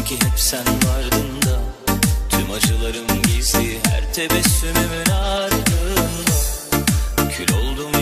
Sanki hep sen vardın da Tüm acılarım gizli her tebessümümün ardında. Kül oldum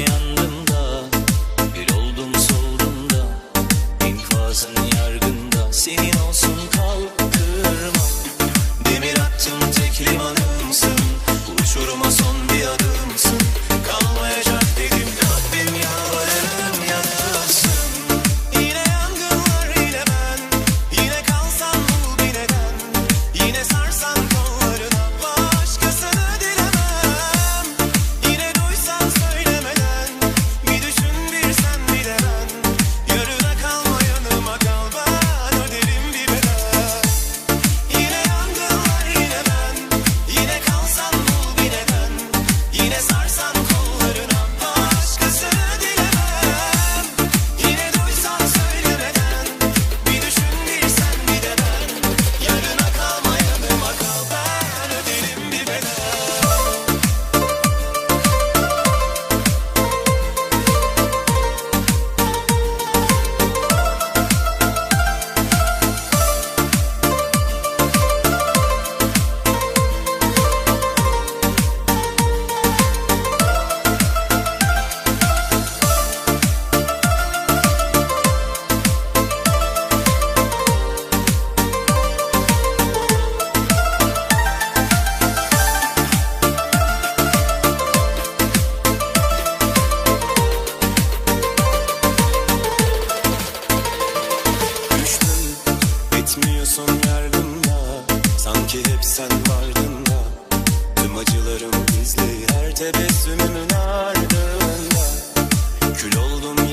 Duruyorsun yardımda Sanki hep sen vardın da Tüm acılarım gizli Her tebessümümün ardında Kül oldum